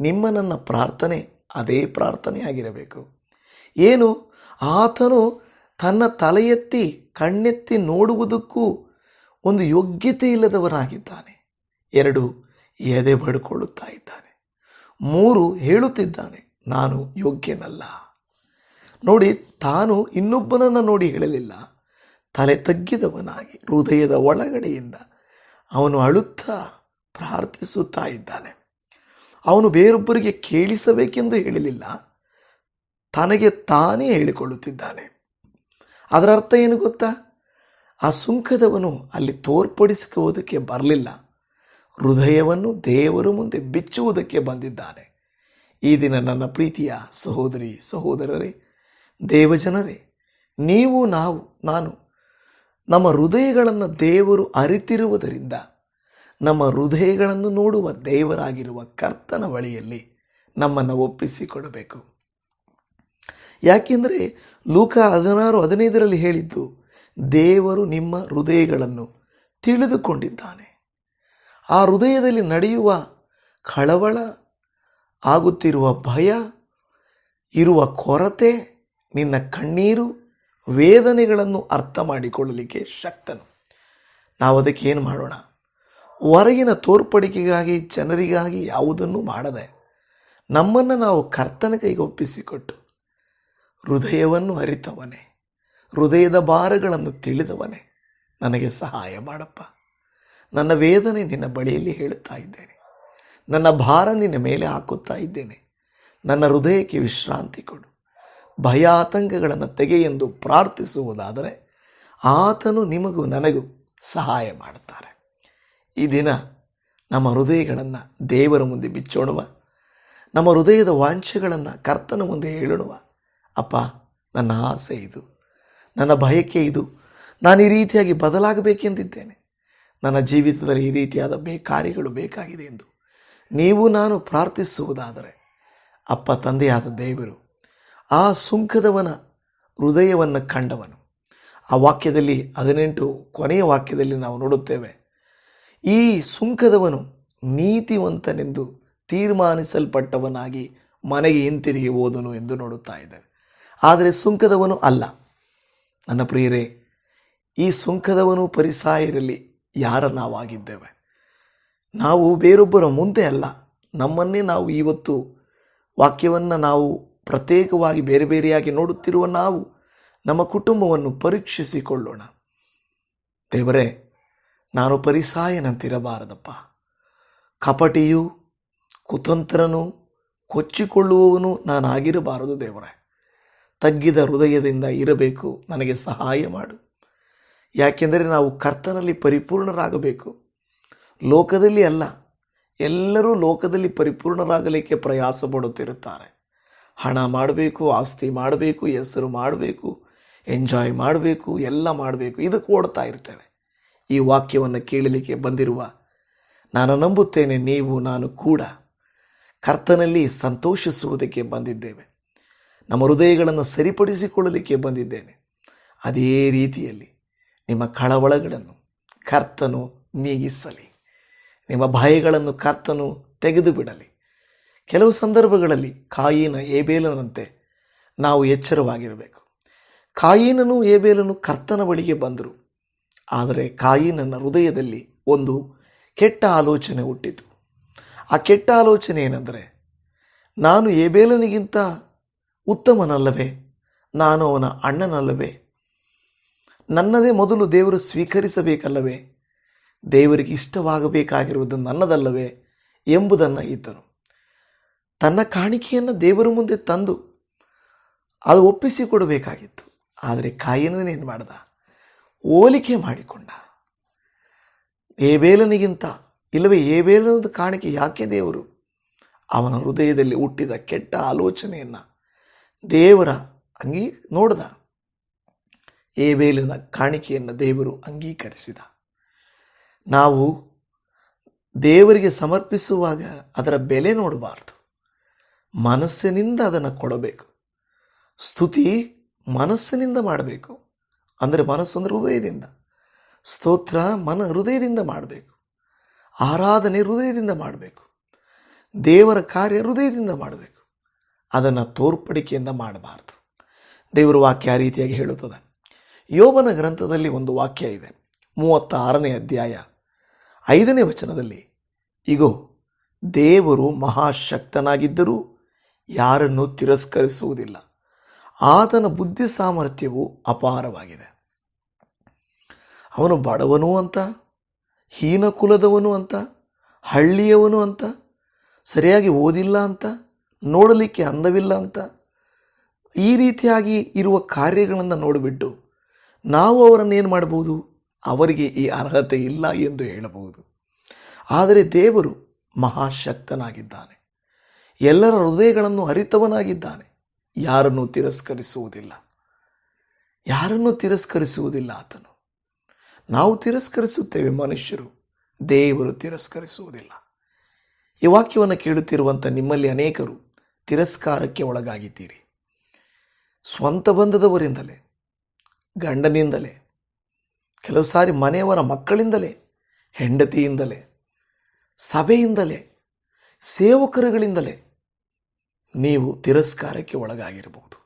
ನಿಮ್ಮ ನನ್ನ ಪ್ರಾರ್ಥನೆ, ಅದೇ ಪ್ರಾರ್ಥನೆಯಾಗಿರಬೇಕು. ಏನು? ಆತನು ತನ್ನ ತಲೆಯೆತ್ತಿ, ಕಣ್ಣೆತ್ತಿ ನೋಡುವುದಕ್ಕೂ ಒಂದು ಯೋಗ್ಯತೆ ಇಲ್ಲದವನಾಗಿದ್ದಾನೆ ಎರಡು, ಎದೆ ಬಡ್ಕೊಳ್ಳುತ್ತಾ ಇದ್ದಾನೆ. ಮೂರು, ಹೇಳುತ್ತಿದ್ದಾನೆ, ನಾನು ಯೋಗ್ಯನಲ್ಲ. ನೋಡಿ, ತಾನು ಇನ್ನೊಬ್ಬನನ್ನು ನೋಡಿ ಹೇಳಲಿಲ್ಲ. ತಲೆ ತಗ್ಗಿದವನಾಗಿ, ಹೃದಯದ ಒಳಗಡೆಯಿಂದ ಅವನು ಅಳುತ್ತಾ ಪ್ರಾರ್ಥಿಸುತ್ತಾ ಇದ್ದಾನೆ. ಅವನು ಬೇರೊಬ್ಬರಿಗೆ ಕೇಳಿಸಬೇಕೆಂದು ಹೇಳಲಿಲ್ಲ. ತನಗೆ ತಾನೇ ಹೇಳಿಕೊಳ್ಳುತ್ತಿದ್ದಾನೆ. ಅದರ ಅರ್ಥ ಏನು ಗೊತ್ತಾ? ಆ ಸುಂಕದವನು ಅಲ್ಲಿ ತೋರ್ಪಡಿಸಿಕೋದಕ್ಕೆ ಬರಲಿಲ್ಲ. ಹೃದಯವನ್ನು ದೇವರ ಮುಂದೆ ಬಿಚ್ಚುವುದಕ್ಕೆ ಬಂದಿದ್ದಾನೆ. ಈ ದಿನ ನನ್ನ ಪ್ರೀತಿಯ ಸಹೋದರಿ, ಸಹೋದರರೇ, ದೇವಜನರೇ, ನೀವು, ನಾವು, ನಾನು, ನಮ್ಮ ಹೃದಯಗಳನ್ನು ದೇವರು ಅರಿತಿರುವುದರಿಂದ, ನಮ್ಮ ಹೃದಯಗಳನ್ನು ನೋಡುವ ದೇವರಾಗಿರುವ ಕರ್ತನ ಬಳಿಯಲ್ಲಿ ನಮ್ಮನ್ನು ಒಪ್ಪಿಸಿಕೊಡಬೇಕು. ಯಾಕೆಂದರೆ ಲೂಕ ಹದಿನಾರು ಹದಿನೈದರಲ್ಲಿ ಹೇಳಿದ್ದು, ದೇವರು ನಿಮ್ಮ ಹೃದಯಗಳನ್ನು ತಿಳಿದುಕೊಂಡಿದ್ದಾನೆ. ಆ ಹೃದಯದಲ್ಲಿ ನಡೆಯುವ ಕಳವಳ, ಆಗುತ್ತಿರುವ ಭಯ, ಇರುವ ಕೊರತೆ, ನಿನ್ನ ಕಣ್ಣೀರು, ವೇದನೆಗಳನ್ನು ಅರ್ಥ ಮಾಡಿಕೊಳ್ಳಲಿಕ್ಕೆ ಶಕ್ತನು. ನಾವು ಅದಕ್ಕೆ ಏನು ಮಾಡೋಣ? ಹೊರಗಿನ ತೋರ್ಪಡಿಕೆಗಾಗಿ, ಜನರಿಗಾಗಿ ಯಾವುದನ್ನು ಮಾಡದೆ ನಮ್ಮನ್ನು ನಾವು ಕರ್ತನ ಕೈಗೆ ಒಪ್ಪಿಸಿಕೊಟ್ಟು ಹೃದಯವನ್ನು ಅರಿತವನೇ ಹೃದಯದ ಭಾರಗಳನ್ನು ತಿಳಿದವನೇ, ನನಗೆ ಸಹಾಯ ಮಾಡಪ್ಪ. ನನ್ನ ವೇದನೆ ನಿನ್ನ ಬಳಿಯಲ್ಲಿ ಹೇಳುತ್ತಾ ಇದ್ದೇನೆ. ನನ್ನ ಭಾರ ನಿನ್ನ ಮೇಲೆ ಹಾಕುತ್ತಾ ಇದ್ದೇನೆ. ನನ್ನ ಹೃದಯಕ್ಕೆ ವಿಶ್ರಾಂತಿ ಕೊಡು. ಭಯ ಆತಂಕಗಳನ್ನು ಎಂದು ಪ್ರಾರ್ಥಿಸುವುದಾದರೆ ಆತನು ನಿಮಗೂ ನನಗೂ ಸಹಾಯ ಮಾಡುತ್ತಾರೆ. ಈ ದಿನ ನಮ್ಮ ಹೃದಯಗಳನ್ನು ದೇವರ ಮುಂದೆ ಬಿಚ್ಚೋಣುವ, ನಮ್ಮ ಹೃದಯದ ವಾಂಛೆಗಳನ್ನು ಕರ್ತನ ಮುಂದೆ ಹೇಳೋಣುವ ಅಪ್ಪ, ನನ್ನ ಆಸೆ ಇದು. ನನ್ನ ಬಯಕೆ ಇದು. ನಾನು ಈ ರೀತಿಯಾಗಿ ಬದಲಾಗಬೇಕೆಂದಿದ್ದೇನೆ. ನನ್ನ ಜೀವಿತದಲ್ಲಿ ಈ ರೀತಿಯಾದ ಬೇ ಕಾರ್ಯಗಳು ಬೇಕಾಗಿದೆ ಎಂದು ನೀವು ನಾನು ಪ್ರಾರ್ಥಿಸುವುದಾದರೆ, ಅಪ್ಪ ತಂದೆಯಾದ ದೇವರು, ಆ ಸುಂಕದವನ ಹೃದಯವನ್ನು ಕಂಡವನು. ಆ ವಾಕ್ಯದಲ್ಲಿ, ಹದಿನೆಂಟು ಕೊನೆಯ ವಾಕ್ಯದಲ್ಲಿ ನಾವು ನೋಡುತ್ತೇವೆ, ಈ ಸುಂಕದವನು ನೀತಿವಂತನೆಂದು ತೀರ್ಮಾನಿಸಲ್ಪಟ್ಟವನಾಗಿ ಮನೆಗೆ ಹಿಂತಿರುಗಿ ಹೋದನು ಎಂದು ನೋಡುತ್ತಾ ಇದ್ದೇವೆ. ಆದರೆ ಸುಂಕದವನು ಅಲ್ಲ. ನನ್ನ ಪ್ರಿಯರೇ, ಈ ಸುಂಕದವನು ಪರಿಸಾಯರಲ್ಲಿ ಯಾರ ನಾವಾಗಿದ್ದೇವೆ? ನಾವು ಬೇರೊಬ್ಬರ ಮುಂದೆ ಅಲ್ಲ. ನಮ್ಮನ್ನೇ ನಾವು ಇವತ್ತು ವಾಕ್ಯವನ್ನು ನಾವು ಪ್ರತ್ಯೇಕವಾಗಿ ಬೇರೆ ಬೇರೆಯಾಗಿ ನೋಡುತ್ತಿರುವ ನಾವು ನಮ್ಮ ಕುಟುಂಬವನ್ನು ಪರೀಕ್ಷಿಸಿಕೊಳ್ಳೋಣ. ದೇವರೇ, ನಾನು ಪರಿಸಾಯನಂತಿರಬಾರದಪ್ಪ. ಕಪಟಿಯು ಕುತಂತ್ರನು ಕೊಚ್ಚಿಕೊಳ್ಳುವವನು ನಾನಾಗಿರಬಾರದು ದೇವರೇ. ತಗ್ಗಿದ ಹೃದಯದಿಂದ ಇರಬೇಕು. ನನಗೆ ಸಹಾಯ ಮಾಡು. ಯಾಕೆಂದರೆ ನಾವು ಕರ್ತನಲ್ಲಿ ಪರಿಪೂರ್ಣರಾಗಬೇಕು. ಲೋಕದಲ್ಲಿ ಅಲ್ಲ, ಎಲ್ಲರೂ ಲೋಕದಲ್ಲಿ ಪರಿಪೂರ್ಣರಾಗಲಿಕ್ಕೆ ಪ್ರಯಾಸ ಪಡುತ್ತಿರುತ್ತಾರೆ ಹಣ ಮಾಡಬೇಕು, ಆಸ್ತಿ ಮಾಡಬೇಕು, ಹೆಸರು ಮಾಡಬೇಕು, ಎಂಜಾಯ್ ಮಾಡಬೇಕು, ಎಲ್ಲ ಮಾಡಬೇಕು. ಇದಕ್ಕೆ ಓಡ್ತಾ ಇರ್ತೇವೆ. ಈ ವಾಕ್ಯವನ್ನು ಕೇಳಲಿಕ್ಕೆ ಬಂದಿರುವ ನಾನು ನಂಬುತ್ತೇನೆ, ನೀವು, ನಾನು ಕೂಡ ಕರ್ತನಲ್ಲಿ ಸಂತೋಷಿಸುವುದಕ್ಕೆ ಬಂದಿದ್ದೇವೆ. ನಮ್ಮ ಹೃದಯಗಳನ್ನು ಸರಿಪಡಿಸಿಕೊಳ್ಳಲಿಕ್ಕೆ ಬಂದಿದ್ದೇನೆ. ಅದೇ ರೀತಿಯಲ್ಲಿ ನಿಮ್ಮ ಕಳವಳಗಳನ್ನು ಕರ್ತನು ನೀಗಿಸಲಿ. ನಿಮ್ಮ ಭಯಗಳನ್ನು ಕರ್ತನು ತೆಗೆದು ಬಿಡಲಿ ಕೆಲವು ಸಂದರ್ಭಗಳಲ್ಲಿ ಕಾಯಿನ ಏಬೇಲನಂತೆ ನಾವು ಎಚ್ಚರವಾಗಿರಬೇಕು. ಕಾಯಿನನು ಏಬೇಲನು ಕರ್ತನ ಬಳಿಗೆ ಬಂದರು. ಆದರೆ ಕಾಯಿನನ ಹೃದಯದಲ್ಲಿ ಒಂದು ಕೆಟ್ಟ ಆಲೋಚನೆ ಹುಟ್ಟಿತು. ಆ ಕೆಟ್ಟ ಆಲೋಚನೆ ಏನೆಂದರೆ, ನಾನು ಏಬೇಲನಿಗಿಂತ ಉತ್ತಮನಲ್ಲವೇ? ನಾನು ಅವನ ಅಣ್ಣನಲ್ಲವೇ? ನನ್ನದೇ ಮೊದಲು ದೇವರು ಸ್ವೀಕರಿಸಬೇಕಲ್ಲವೇ? ದೇವರಿಗೆ ಇಷ್ಟವಾಗಬೇಕಾಗಿರುವುದು ನನ್ನದಲ್ಲವೇ ಎಂಬುದನ್ನು ಇದ್ದನು ತನ್ನ ಕಾಣಿಕೆಯನ್ನು ದೇವರ ಮುಂದೆ ತಂದು ಅದು ಒಪ್ಪಿಸಿಕೊಡಬೇಕಾಗಿತ್ತು. ಆದರೆ ಕಾಯಿನೇನು ಮಾಡ್ದ? ಹೋಲಿಕೆ ಮಾಡಿಕೊಂಡ. ಏಬೇಲನಿಗಿಂತ, ಇಲ್ಲವೇ ಏಬೇಲನದ ಕಾಣಿಕೆ ಯಾಕೆ ದೇವರು? ಅವನ ಹೃದಯದಲ್ಲಿ ಹುಟ್ಟಿದ ಕೆಟ್ಟ ಆಲೋಚನೆಯನ್ನು ದೇವರ ಅಂಗೀ ನೋಡ್ದ. ಏಬೇಲಿನ ಕಾಣಿಕೆಯನ್ನು ದೇವರು ಅಂಗೀಕರಿಸಿದ. ನಾವು ದೇವರಿಗೆ ಸಮರ್ಪಿಸುವಾಗ ಅದರ ಬೆಲೆ ನೋಡಬಾರ್ದು. ಮನಸ್ಸಿನಿಂದ ಅದನ್ನು ಕೊಡಬೇಕು. ಸ್ತುತಿ ಮನಸ್ಸಿನಿಂದ ಮಾಡಬೇಕು. ಅಂದರೆ ಮನಸ್ಸು ಅಂದರೆ ಹೃದಯದಿಂದ. ಸ್ತೋತ್ರ ಮನ ಹೃದಯದಿಂದ ಮಾಡಬೇಕು. ಆರಾಧನೆ ಹೃದಯದಿಂದ ಮಾಡಬೇಕು. ದೇವರ ಕಾರ್ಯ ಹೃದಯದಿಂದ ಮಾಡಬೇಕು. ಅದನ್ನು ತೋರ್ಪಡಿಕೆಯಿಂದ ಮಾಡಬಾರ್ದು. ದೇವರ ವಾಕ್ಯ ಆ ರೀತಿಯಾಗಿ ಹೇಳುತ್ತದೆ. ಯೋಬನ ಗ್ರಂಥದಲ್ಲಿ ಒಂದು ವಾಕ್ಯ ಇದೆ. ಮೂವತ್ತ ಆರನೇ ಅಧ್ಯಾಯ ಐದನೇ ವಚನದಲ್ಲಿ, ಇಗೋ, ದೇವರು ಮಹಾಶಕ್ತನಾಗಿದ್ದರೂ ಯಾರನ್ನು ತಿರಸ್ಕರಿಸುವುದಿಲ್ಲ. ಆತನ ಬುದ್ಧಿ ಸಾಮರ್ಥ್ಯವು ಅಪಾರವಾಗಿದೆ. ಅವನು ಬಡವನು ಅಂತ, ಹೀನ ಕುಲದವನು ಅಂತ, ಹಳ್ಳಿಯವನು ಅಂತ, ಸರಿಯಾಗಿ ಓದಿಲ್ಲ ಅಂತ ನೋಡಲಿಕ್ಕೆ ಅಂದವಿಲ್ಲ ಅಂತ ಈ ರೀತಿಯಾಗಿ ಇರುವ ಕಾರ್ಯಗಳನ್ನು ನೋಡಿಬಿಟ್ಟು ನಾವು ಅವರನ್ನು ಏನು ಮಾಡ್ಬೋದು? ಅವರಿಗೆ ಈ ಅರ್ಹತೆ ಇಲ್ಲ ಎಂದು ಹೇಳಬಹುದು. ಆದರೆ ದೇವರು ಮಹಾಶಕ್ತನಾಗಿದ್ದಾನೆ. ಎಲ್ಲರ ಹೃದಯಗಳನ್ನು ಅರಿತವನಾಗಿದ್ದಾನೆ ಯಾರನ್ನು ತಿರಸ್ಕರಿಸುವುದಿಲ್ಲ. ಯಾರನ್ನು ತಿರಸ್ಕರಿಸುವುದಿಲ್ಲ ಆತನು. ನಾವು ತಿರಸ್ಕರಿಸುತ್ತೇವೆ ಮನುಷ್ಯರು. ದೇವರು ತಿರಸ್ಕರಿಸುವುದಿಲ್ಲ. ಈ ವಾಕ್ಯವನ್ನು ಕೇಳುತ್ತಿರುವಂಥ ನಿಮ್ಮಲ್ಲಿ ಅನೇಕರು ತಿರಸ್ಕಾರಕ್ಕೆ ಒಳಗಾಗಿದ್ದೀರಿ. ಸ್ವಂತ ಬಂಧದವರಿಂದಲೇ ಗಂಡನಿಂದಲೇ, ಕೆಲವು ಸಾರಿ ಮನೆಯವರ ಮಕ್ಕಳಿಂದಲೇ, ಹೆಂಡತಿಯಿಂದಲೇ, ಸಭೆಯಿಂದಲೇ, ಸೇವಕರುಗಳಿಂದಲೇ ನೀವು ತಿರಸ್ಕಾರಕ್ಕೆ ಒಳಗಾಗಿರಬಹುದು.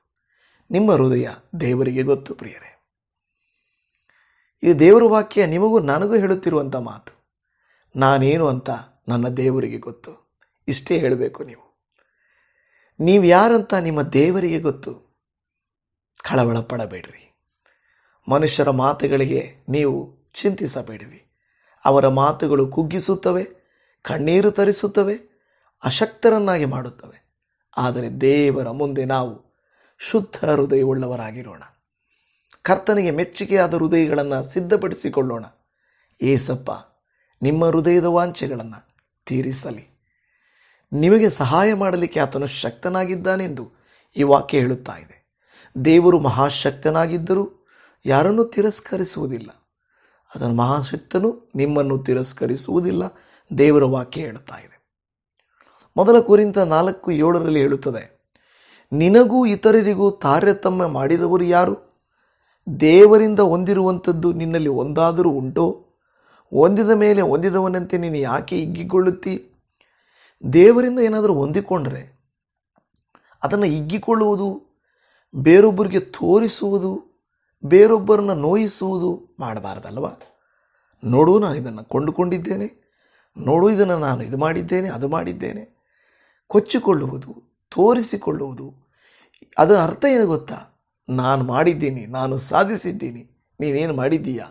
ನಿಮ್ಮ ಹೃದಯ ದೇವರಿಗೆ ಗೊತ್ತು ಪ್ರಿಯರೇ. ಇದು ದೇವರ ವಾಕ್ಯ ನಿಮಗೂ ನನಗೂ ಹೇಳುತ್ತಿರುವಂಥ ಮಾತು, ನಾನೇನು ಅಂತ ನನ್ನ ದೇವರಿಗೆ ಗೊತ್ತು. ಇಷ್ಟೇ ಹೇಳಬೇಕು ನೀವು. ನೀವು ಯಾರಂತ ನಿಮ್ಮ ದೇವರಿಗೆ ಗೊತ್ತು. ಕಳವಳ ಪಡಬೇಡ್ರಿ ಮನುಷ್ಯರ ಮಾತುಗಳಿಗೆ ನೀವು ಚಿಂತಿಸಬೇಡಿರಿ. ಅವರ ಮಾತುಗಳು ಕುಗ್ಗಿಸುತ್ತವೆ, ಕಣ್ಣೀರು ತರಿಸುತ್ತವೆ, ಅಶಕ್ತರನ್ನಾಗಿ ಮಾಡುತ್ತವೆ. ಆದರೆ ದೇವರ ಮುಂದೆ ನಾವು ಶುದ್ಧ ಹೃದಯವುಳ್ಳವರಾಗಿರೋಣ. ಕರ್ತನಿಗೆ ಮೆಚ್ಚುಗೆಯಾದ ಹೃದಯಗಳನ್ನು ಸಿದ್ಧಪಡಿಸಿಕೊಳ್ಳೋಣ. ಏಸಪ್ಪ, ನಿಮ್ಮ ಹೃದಯದ ವಾಂಛೆಗಳನ್ನು ತೀರಿಸಲಿ. ನಿಮಗೆ ಸಹಾಯ ಮಾಡಲಿಕ್ಕೆ ಆತನು ಶಕ್ತನಾಗಿದ್ದಾನೆಂದು ಈ ವಾಕ್ಯ ಹೇಳುತ್ತಾ ಇದೆ. ದೇವರು ಮಹಾಶಕ್ತನಾಗಿದ್ದರೂ ಯಾರನ್ನು ತಿರಸ್ಕರಿಸುವುದಿಲ್ಲ. ಅದನ್ನು ಮಹಾಶಕ್ತನು ನಿಮ್ಮನ್ನು ತಿರಸ್ಕರಿಸುವುದಿಲ್ಲ, ದೇವರ ವಾಕ್ಯ ಹೇಳುತ್ತಾ ಇದೆ. ಮೊದಲ ಕುರಿತ ನಾಲ್ಕು ಏಳರಲ್ಲಿ ಹೇಳುತ್ತದೆ, ನಿನಗೂ ಇತರರಿಗೂ ತಾರತಮ್ಯ ಮಾಡಿದವರು ಯಾರು? ದೇವರಿಂದ ಹೊಂದಿರುವಂಥದ್ದು ನಿನ್ನಲ್ಲಿ ಒಂದಾದರೂ ಉಂಟೋ? ಹೊಂದಿದ ಮೇಲೆ ಹೊಂದಿದವನಂತೆ ನೀನು ಯಾಕೆ ಹಿಗ್ಗಿಕೊಳ್ಳುತ್ತಿ? ದೇವರಿಂದ ಏನಾದರೂ ಹೊಂದಿಕೊಂಡ್ರೆ ಅದನ್ನು ಹಿಗ್ಗಿಕೊಳ್ಳುವುದು ಬೇರೊಬ್ಬರಿಗೆ ತೋರಿಸುವುದು, ಬೇರೊಬ್ಬರನ್ನ ನೋಯಿಸುವುದು ಮಾಡಬಾರ್ದಲ್ವ? ನೋಡು, ನಾನು ಇದನ್ನು ಕೊಂಡುಕೊಂಡಿದ್ದೇನೆ. ನೋಡು, ಇದನ್ನು ನಾನು ಇದು ಮಾಡಿದ್ದೇನೆ, ಅದು ಮಾಡಿದ್ದೇನೆ. ಕೊಚ್ಚಿಕೊಳ್ಳುವುದು, ತೋರಿಸಿಕೊಳ್ಳುವುದು. ಅದರ ಅರ್ಥ ಏನು ಗೊತ್ತಾ? ನಾನು ಮಾಡಿದ್ದೀನಿ, ನಾನು ಸಾಧಿಸಿದ್ದೀನಿ, ನೀನೇನು ಮಾಡಿದ್ದೀಯಾ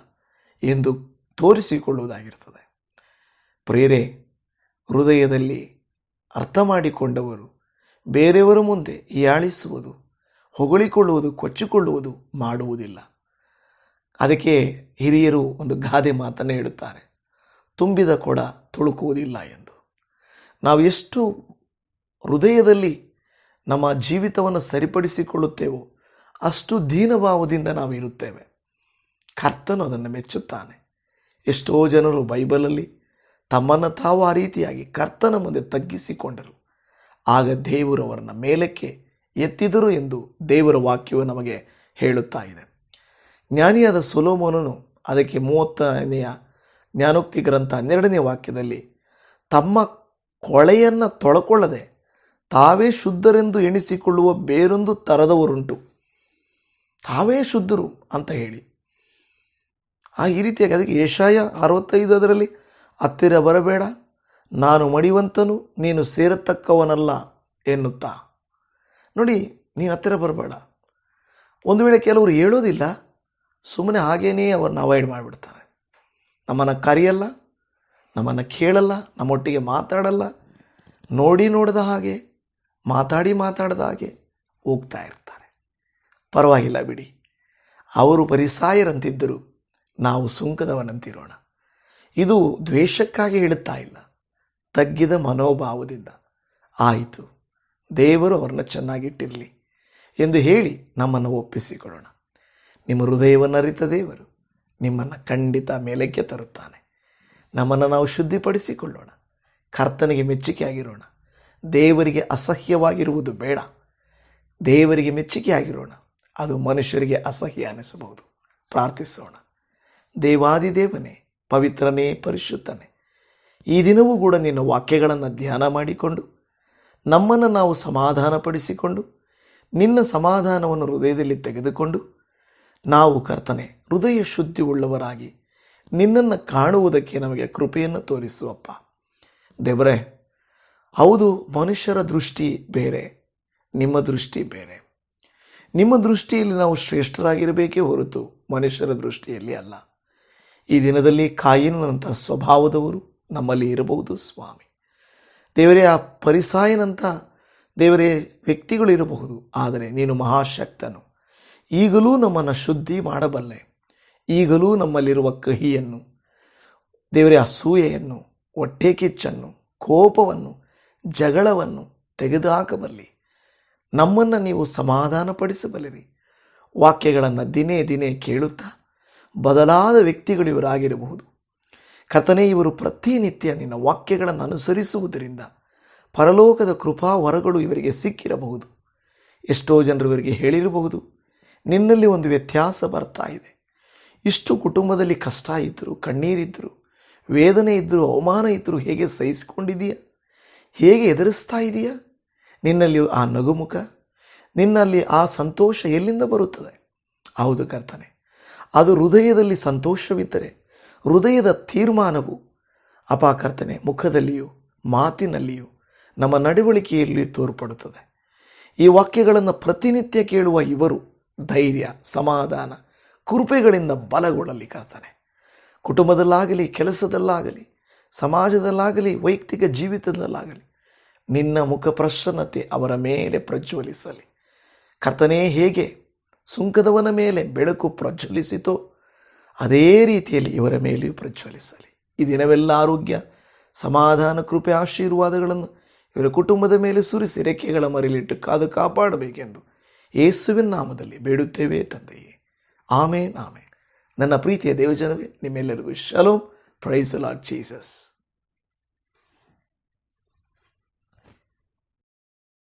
ಎಂದು ತೋರಿಸಿಕೊಳ್ಳುವುದಾಗಿರ್ತದೆ. ಪ್ರೇರೆ ಹೃದಯದಲ್ಲಿ ಅರ್ಥ ಮಾಡಿಕೊಂಡವರು ಬೇರೆಯವರ ಮುಂದೆ ಹೀಯಾಳಿಸುವುದು ಹೊಗಳಿಕೊಳ್ಳುವುದು, ಕೊಚ್ಚಿಕೊಳ್ಳುವುದು ಮಾಡುವುದಿಲ್ಲ. ಅದಕ್ಕೆ ಹಿರಿಯರು ಒಂದು ಗಾದೆ ಮಾತನ್ನು ಹೇಳುತ್ತಾರೆ. ತುಂಬಿದ ಕೊಡ ತುಳುಕುವುದಿಲ್ಲ ಎಂದು. ನಾವು ಎಷ್ಟು ಹೃದಯದಲ್ಲಿ ನಮ್ಮ ಜೀವಿತವನ್ನು ಸರಿಪಡಿಸಿಕೊಳ್ಳುತ್ತೇವೋ ಅಷ್ಟು ದೀನಭಾವದಿಂದ ನಾವು ಇರುತ್ತೇವೆ ಕರ್ತನು ಅದನ್ನು ಮೆಚ್ಚುತ್ತಾನೆ. ಎಷ್ಟೋ ಜನರು ಬೈಬಲಲ್ಲಿ ತಮ್ಮನ್ನು ತಾವು ಆ ರೀತಿಯಾಗಿ ಕರ್ತನ ಮುಂದೆ ತಗ್ಗಿಸಿಕೊಂಡರು. ಆಗ ದೇವರು ಅವರನ್ನು ಮೇಲಕ್ಕೆ ಎತ್ತಿದರು ಎಂದು ದೇವರ ವಾಕ್ಯವು ನಮಗೆ ಹೇಳುತ್ತಾ ಇದೆ. ಜ್ಞಾನಿಯಾದ ಸುಲೋಮೋನನು ಅದಕ್ಕೆ ಮೂವತ್ತನೆಯ ಜ್ಞಾನೋಕ್ತಿ ಗ್ರಂಥ ಹನ್ನೆರಡನೇ ವಾಕ್ಯದಲ್ಲಿ, ತಮ್ಮ ಕೊಳೆಯನ್ನು ತೊಳಕೊಳ್ಳದೆ ತಾವೇ ಶುದ್ಧರೆಂದು ಎಣಿಸಿಕೊಳ್ಳುವ ಬೇರೊಂದು ತರದವರುಂಟು. ತಾವೇ ಶುದ್ಧರು ಅಂತ ಹೇಳಿ. ಆ ಈ ರೀತಿಯಾಗಿ ಅದಕ್ಕೆ ಏಷಾಯ ಅರವತ್ತೈದು ಅದರಲ್ಲಿ ಹತ್ತಿರ ಬರಬೇಡ. ನಾನು ಮಡಿವಂತನು, ನೀನು ಸೇರತಕ್ಕವನಲ್ಲ ಎನ್ನುತ್ತಾ. ನೋಡಿ, ನೀನು ಹತ್ತಿರ ಬರಬೇಡ. ಒಂದು ವೇಳೆ ಕೆಲವರು ಹೇಳೋದಿಲ್ಲ, ಸುಮ್ಮನೆ ಹಾಗೇನೇ ಅವ್ರನ್ನ ಅವಾಯ್ಡ್ ಮಾಡಿಬಿಡ್ತಾರೆ. ನಮ್ಮನ್ನು ಕರೆಯಲ್ಲ, ನಮ್ಮನ್ನು ಕೇಳಲ್ಲ, ನಮ್ಮೊಟ್ಟಿಗೆ ಮಾತಾಡಲ್ಲ. ನೋಡಿ ನೋಡಿದ ಹಾಗೆ, ಮಾತಾಡಿ ಮಾತಾಡದ ಹಾಗೆ ಹೋಗ್ತಾ ಇರ್ತಾರೆ. ಪರವಾಗಿಲ್ಲ ಬಿಡಿ. ಅವರು ಪರಿಸಾಯರಂತಿದ್ದರು ನಾವು ಸುಂಕದವನಂತಿರೋಣ. ಇದು ದ್ವೇಷಕ್ಕಾಗಿ ಹೇಳುತ್ತಾ ಇಲ್ಲ. ತಗ್ಗಿದ ಮನೋಭಾವದಿಂದ. ಆಯಿತು, ದೇವರು ಅವರನ್ನು ಚೆನ್ನಾಗಿಟ್ಟಿರಲಿ ಎಂದು ಹೇಳಿ ನಮ್ಮನ್ನು ಒಪ್ಪಿಸಿಕೊಳ್ಳೋಣ. ನಿಮ್ಮ ಹೃದಯವನ್ನು ಅರಿತ ದೇವರು ನಿಮ್ಮನ್ನು ಖಂಡಿತ ಮೇಲಕ್ಕೆ ತರುತ್ತಾನೆ. ನಮ್ಮನ್ನು ನಾವು ಶುದ್ಧಿಪಡಿಸಿಕೊಳ್ಳೋಣ. ಕರ್ತನಿಗೆ ಮೆಚ್ಚುಗೆಯಾಗಿರೋಣ ದೇವರಿಗೆ ಅಸಹ್ಯವಾಗಿರುವುದು ಬೇಡ. ದೇವರಿಗೆ ಮೆಚ್ಚುಗೆಯಾಗಿರೋಣ ಅದು ಮನುಷ್ಯರಿಗೆ ಅಸಹ್ಯ ಅನಿಸಬಹುದು. ಪ್ರಾರ್ಥಿಸೋಣ. ದೇವಾದಿದೇವನೇ ಪವಿತ್ರನೇ ಪರಿಶುದ್ಧನೇ. ಈ ದಿನವೂ ಕೂಡ ನಿನ್ನ ವಾಕ್ಯಗಳನ್ನು ಧ್ಯಾನ ಮಾಡಿಕೊಂಡು, ನಮ್ಮನ್ನು ನಾವು ಸಮಾಧಾನಪಡಿಸಿಕೊಂಡು, ನಿನ್ನ ಸಮಾಧಾನವನ್ನು ಹೃದಯದಲ್ಲಿ ತೆಗೆದುಕೊಂಡು, ನಾವು ಕರ್ತನೆ, ಹೃದಯ ಶುದ್ಧಿ ಉಳ್ಳವರಾಗಿ ನಿನ್ನನ್ನು ಕಾಣುವುದಕ್ಕೆ ನಮಗೆ ಕೃಪೆಯನ್ನು ತೋರಿಸುವಪ್ಪ. ದೇವರೇ, ಹೌದು, ಮನುಷ್ಯರ ದೃಷ್ಟಿ ಬೇರೆ, ನಿಮ್ಮ ದೃಷ್ಟಿ ಬೇರೆ. ನಿಮ್ಮ ದೃಷ್ಟಿಯಲ್ಲಿ ನಾವು ಶ್ರೇಷ್ಠರಾಗಿರಬೇಕೇ ಹೊರತು ಮನುಷ್ಯರ ದೃಷ್ಟಿಯಲ್ಲಿ ಅಲ್ಲ. ಈ ದಿನದಲ್ಲಿ ಕಾಯಿನಂಥ ಸ್ವಭಾವದವರು ನಮ್ಮಲ್ಲಿ ಇರಬಹುದು ಸ್ವಾಮಿ. ದೇವರೇ, ಆ ಪರಿಸಾಯನಂಥ ದೇವರೇ ವ್ಯಕ್ತಿಗಳು ಇರಬಹುದು, ಆದರೆ ನೀನು ಮಹಾಶಕ್ತನು. ಈಗಲೂ ನಮ್ಮನ್ನು ಶುದ್ಧಿ ಮಾಡಬಲ್ಲೆ. ಈಗಲೂ ನಮ್ಮಲ್ಲಿರುವ ಕಹಿಯನ್ನು, ದೇವರೇ ಅಸೂಯೆಯನ್ನು ಹೊಟ್ಟೆ ಕಿಚ್ಚನ್ನು ಕೋಪವನ್ನು, ಜಗಳವನ್ನು ತೆಗೆದುಹಾಕಬಲ್ಲಿ. ನಮ್ಮನ್ನು ನೀವು ಸಮಾಧಾನಪಡಿಸಬಲ್ಲಿರಿ. ವಾಕ್ಯಗಳನ್ನು ದಿನೇ ದಿನೇ ಕೇಳುತ್ತಾ ಬದಲಾದ ವ್ಯಕ್ತಿಗಳು ಇವರಾಗಿರಬಹುದು. ಕಥನೇ ಇವರು ಪ್ರತಿನಿತ್ಯ ನಿನ್ನ ವಾಕ್ಯಗಳನ್ನು ಅನುಸರಿಸುವುದರಿಂದ ಪರಲೋಕದ ಕೃಪಾ ವರಗಳು ಇವರಿಗೆ ಸಿಕ್ಕಿರಬಹುದು. ಎಷ್ಟೋ ಜನರು ಇವರಿಗೆ ಹೇಳಿರಬಹುದು, ನಿನ್ನಲ್ಲಿ ಒಂದು ವ್ಯತ್ಯಾಸ ಬರ್ತಾ ಇದೆ. ಇಷ್ಟು ಕುಟುಂಬದಲ್ಲಿ ಕಷ್ಟ ಇದ್ದರು, ಕಣ್ಣೀರಿದ್ದರು, ವೇದನೆ ಇದ್ದರೂ, ಅವಮಾನ ಇದ್ದರೂ ಹೇಗೆ ಸಹಿಸಿಕೊಂಡಿದೆಯಾ ಹೇಗೆ ಎದುರಿಸ್ತಾ ಇದೆಯಾ? ನಿನ್ನಲ್ಲಿ ಆ ನಗುಮುಖ, ನಿನ್ನಲ್ಲಿ ಆ ಸಂತೋಷ ಎಲ್ಲಿಂದ ಬರುತ್ತದೆ? ಹೌದು ಕರ್ತನೆ ಅದು ಹೃದಯದಲ್ಲಿ ಸಂತೋಷವಿದ್ದರೆ, ಹೃದಯದ ತೀರ್ಮಾನವು ಅಪಾಕರ್ತನೆ ಮುಖದಲ್ಲಿಯೂ ಮಾತಿನಲ್ಲಿಯೂ ನಮ್ಮ ನಡವಳಿಕೆಯಲ್ಲಿ ತೋರ್ಪಡುತ್ತದೆ. ಈ ವಾಕ್ಯಗಳನ್ನು ಪ್ರತಿನಿತ್ಯ ಕೇಳುವ ಇವರು ಧೈರ್ಯ, ಸಮಾಧಾನ, ಕೃಪೆಗಳಿಂದ ಬಲಗೊಳ್ಳಲಿ ಕರ್ತನೆ. ಕುಟುಂಬದಲ್ಲಾಗಲಿ, ಕೆಲಸದಲ್ಲಾಗಲಿ, ಸಮಾಜದಲ್ಲಾಗಲಿ, ವೈಯಕ್ತಿಕ ಜೀವಿತದಲ್ಲಾಗಲಿ, ನಿನ್ನ ಮುಖ ಪ್ರಸನ್ನತೆ ಅವರ ಮೇಲೆ ಪ್ರಜ್ವಲಿಸಲಿ. ಕರ್ತನೇ, ಹೇಗೆ ಸುಂಕದವನ ಮೇಲೆ ಬೆಳಕು ಪ್ರಜ್ವಲಿಸಿತೋ. ಅದೇ ರೀತಿಯಲ್ಲಿ ಇವರ ಮೇಲೆಯೂ ಪ್ರಜ್ವಲಿಸಲಿ. ಈ ದಿನವೆಲ್ಲ ಆರೋಗ್ಯ, ಸಮಾಧಾನ, ಕೃಪೆ, ಆಶೀರ್ವಾದಗಳನ್ನು ಇವರ ಕುಟುಂಬದ ಮೇಲೆ ಸುರಿಸಿ ರೆಕ್ಕೆಗಳ ಮರಿಲಿಟ್ಟು ಕಾದು ಕಾಪಾಡಬೇಕೆಂದು ಯೇಸುವಿನ ನಾಮದಲ್ಲಿ ಬೇಡುತ್ತೇವೆ ತಂದೆಯೇ. ಆಮೇನ್ ಆಮೇನ್. ನನ್ನ ಪ್ರೀತಿಯ ದೇವಜನವೇ, ನಿಮ್ಮೆಲ್ಲರಿಗೂ ಶಲೋಮ್. Price lord Jesus